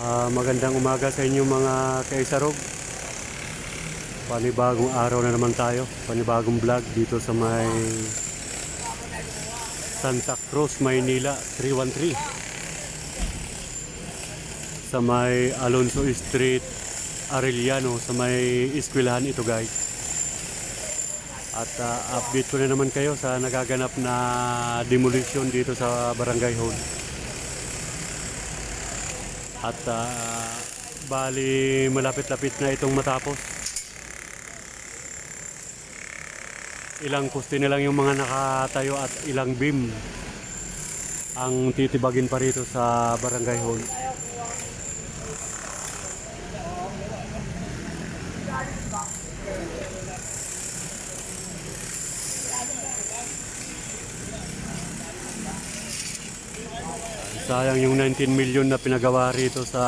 Ah, magandang umaga sa inyo mga kaisarog. Panibagong araw na naman tayo. Panibagong vlog dito sa may Santa Cruz, Maynila 313. Sa may Alonso Street, Arellano, sa may eskwelahan ito guys. At ah, update ko na naman kayo sa nagaganap na demolition dito sa Barangay Hall. At ah, bali malapit-lapit na itong matapos. Ilang poste na lang yung mga nakatayo at ilang beam ang titibagin pa rito sa Barangay Hall. Sayang yung 19 million na pinagawa rito sa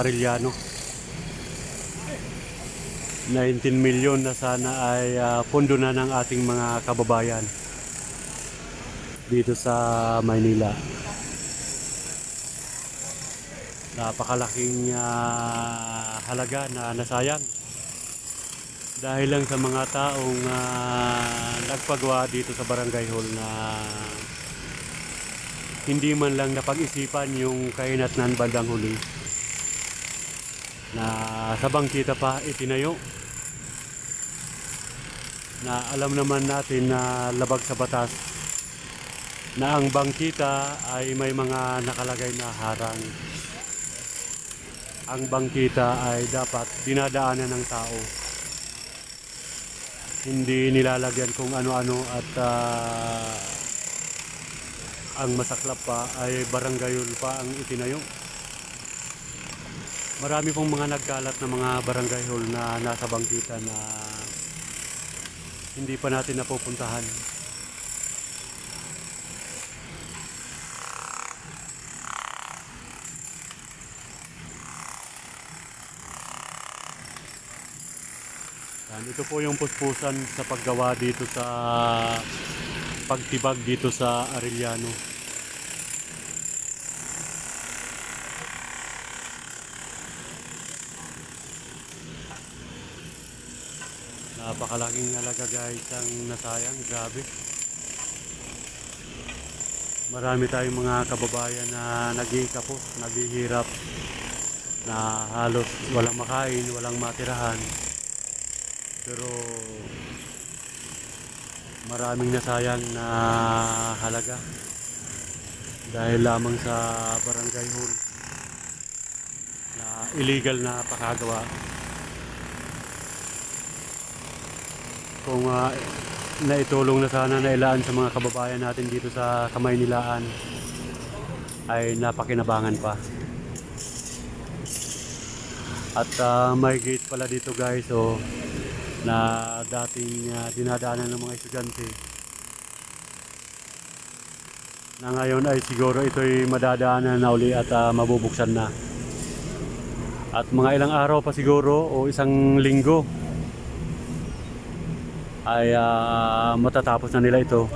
Arellano. 19 million na sana ay ah, pondo na ng ating mga kababayan dito sa Maynila. Napakalaking ah, halaga na nasayang dahil lang sa mga taong ah, nagpagawa dito sa Barangay Hall na hindi man lang napag-isipan yung kainatnan bandang huli. Na sa bangkita pa itinayo. Na alam naman natin na labag sa batas. Na ang bangkita ay may mga nakalagay na harang. Ang bangkita ay dapat dinadaanan ng tao. Hindi nilalagyan kung ano-ano at ah, ang masaklap pa ay barangayol pa ang itinayo. Marami pong mga nagkalat na mga barangay hall na nasa bangkita na hindi pa natin napupuntahan. Yan, ito po yung puspusan sa paggawa dito sa pagtibag dito sa Arellano. Napakalaking halaga guys ang nasayang, grabe. Marami tayong mga kababayan na naghihikapos, naghihirap na halos walang makain, walang matirahan. Pero maraming nasayang na halaga dahil lamang sa barangay hall na illegal na pakagawa kung uh, naitulong na sana na ilaan sa mga kababayan natin dito sa kamay nilaan ay napakinabangan pa. At ah, may gate pala dito guys so na dating ah, dinadaanan ng mga estudyante. Na ngayon ay siguro ito'y madadaanan na uli at ah, mabubuksan na. At mga ilang araw pa siguro o isang linggo ay ah, matatapos na nila ito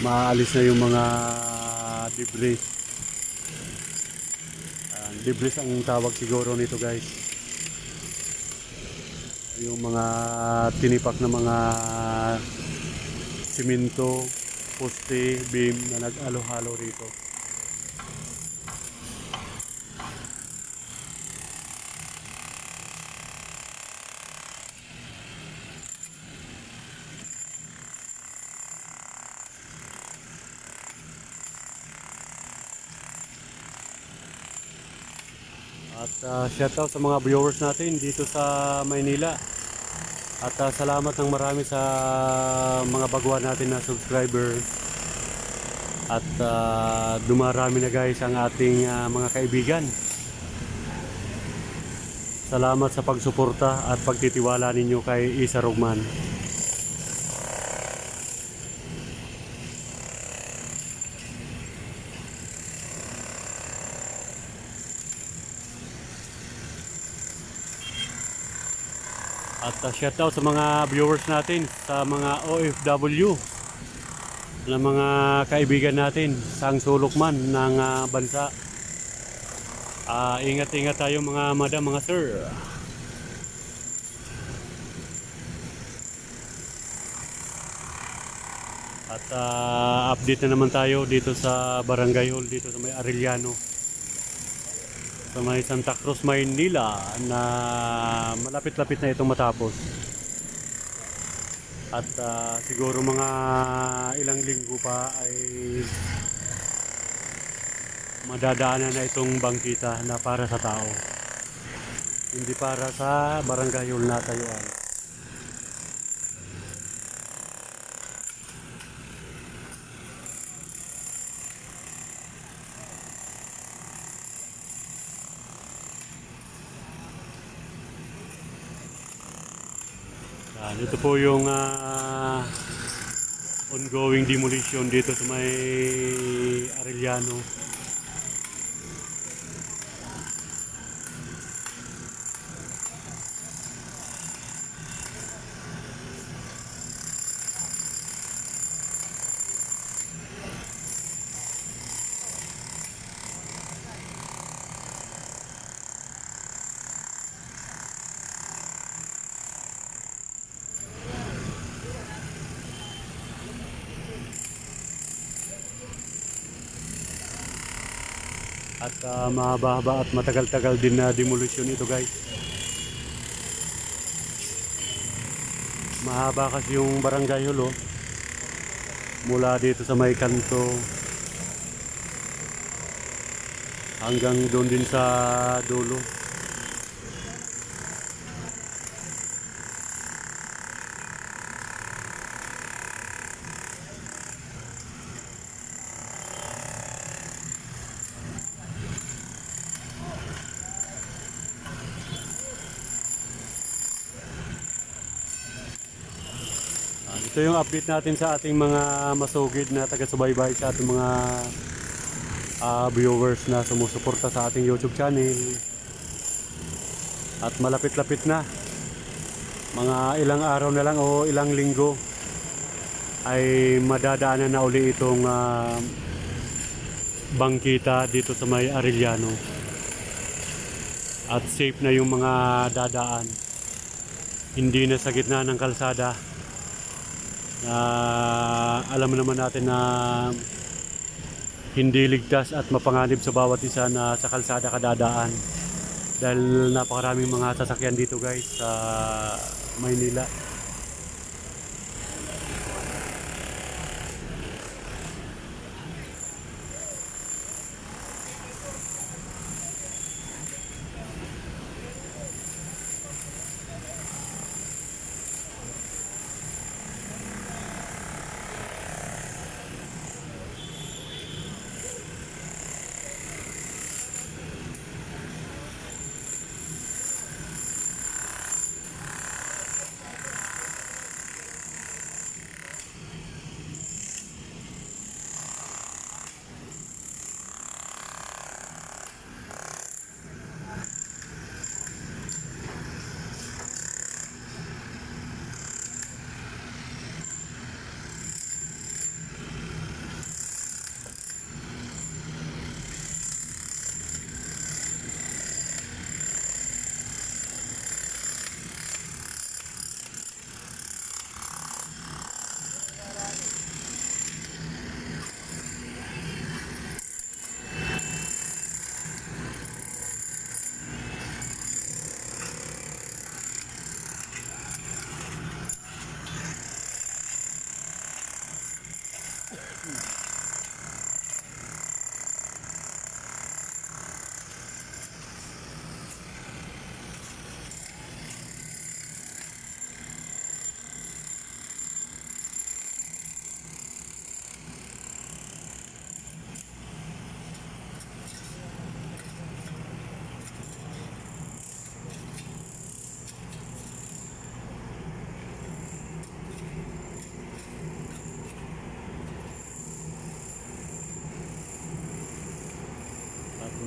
maalis na yung mga debris Ayan, debris ang tawag siguro nito guys. Yung mga tinipak na mga simento, poste, beam na nag-alo-halo rito. At uh, shout out sa mga viewers natin dito sa Maynila. At ah, salamat ng marami sa mga baguhan natin na subscriber. At ah, dumarami na guys ang ating ah, mga kaibigan. Salamat sa pagsuporta at pagtitiwala ninyo kay Isa Rugman. At uh, shout out sa mga viewers natin, sa mga OFW ng mga kaibigan natin sa sulok man ng ah, bansa. Ah, ingat-ingat tayo mga madam, mga sir. At ah, update na naman tayo dito sa Barangay Hall dito sa may Arellano. Sa may Santa Cruz, Maynila na malapit-lapit na itong matapos. At ah, siguro mga ilang linggo pa ay madadaanan na itong bangkita na para sa tao. Hindi para sa barangay hall na ito po yung ah, ongoing demolition dito sa may Arellano. At ah, mahaba-haba at matagal-tagal din na demolition ito guys. Mahaba kasi yung barangay hall oh. Mula dito sa may kanto hanggang doon din sa dulo. Ito yung update natin sa ating mga masugid na taga-subaybay sa ating mga ah, viewers na sumusuporta sa ating YouTube channel. At malapit-lapit na. Mga ilang araw na lang o ilang linggo ay madadaanan na uli itong ah, bangkita dito sa may Arellano. At safe na yung mga dadaan. Hindi na sa gitna ng kalsada na alam naman natin na hindi ligtas at mapanganib sa bawat isa na sa kalsada kadadaan. Dahil napakaraming mga sasakyan dito guys sa Maynila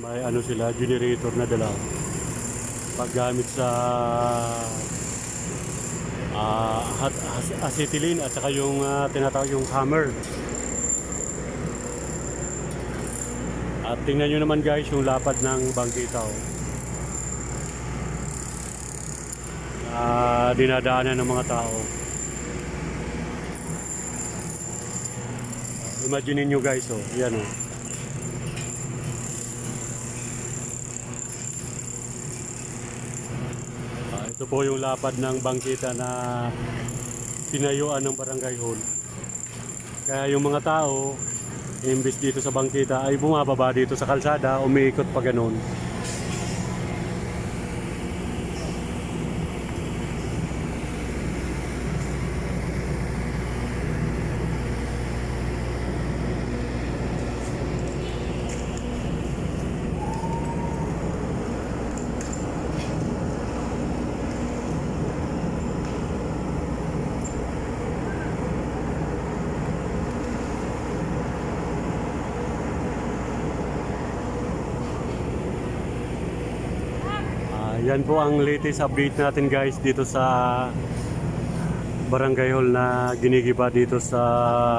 may ano sila generator na dala. Paggamit sa uh, acetylene at saka yung uh, tinatawag yung hammer. At tingnan nyo naman guys yung lapad ng bangkitaw. Na uh, dinadaanan ng mga tao. Imagine nyo guys oh, yan oh. Ito po yung lapad ng bangkita na pinayuan ng barangay hall. Kaya yung mga tao, imbis dito sa bangkita ay bumababa dito sa kalsada, umiikot pa ganun. Yan po ang latest update natin guys dito sa Barangay Hall na ginigiba dito sa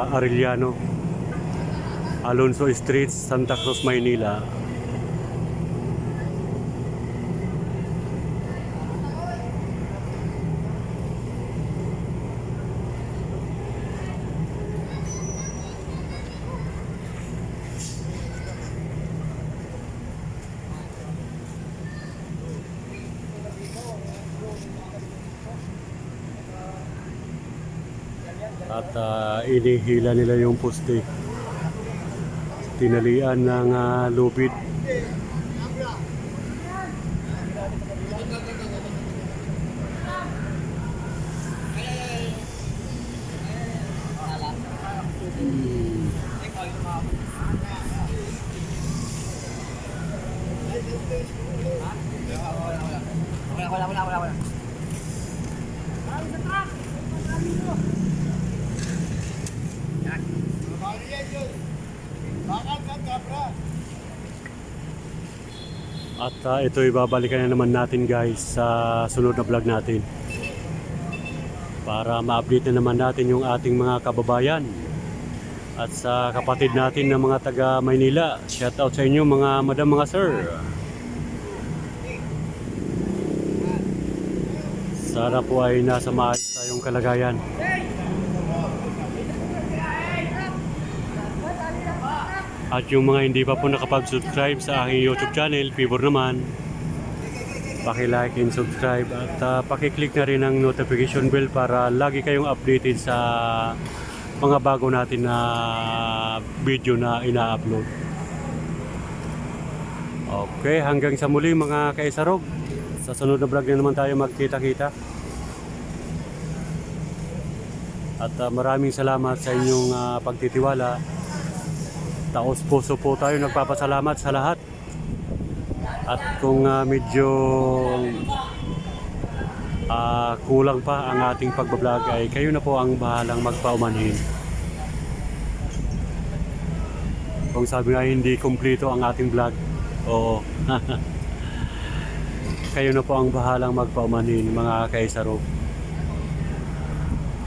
Arellano. Alonso Street, Santa Cruz, Maynila. At ah, inihila nila yung poste. Tinalian ng ah, lupit. At ah, ito ibabalikan na naman natin guys sa sunod na vlog natin. Para ma-update na naman natin yung ating mga kababayan. At sa kapatid natin na mga taga Maynila, shout out sa inyo mga madam mga sir. Sana po ay nasa maayos tayong kalagayan. At yung mga hindi pa po nakapag-subscribe sa aking YouTube channel, favor naman, paki-like and subscribe at uh, paki-click na rin ang notification bell para lagi kayong updated sa mga bago natin na video na ina-upload. Okay, hanggang sa muli mga kaisarog. Sa sunod na vlog na naman tayo magkita-kita. At uh, maraming salamat sa inyong uh, pagtitiwala. Taos puso po tayo nagpapasalamat sa lahat. At kung ah, medyo ah, kulang pa ang ating pagbablog ay kayo na po ang bahalang magpaumanhin. Kung sabi nga hindi kumpleto ang ating vlog, oo. kayo na po ang bahalang magpaumanhin mga kaisaro.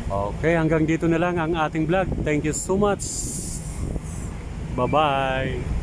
Okay, hanggang dito na lang ang ating vlog. Thank you so much. Bye-bye.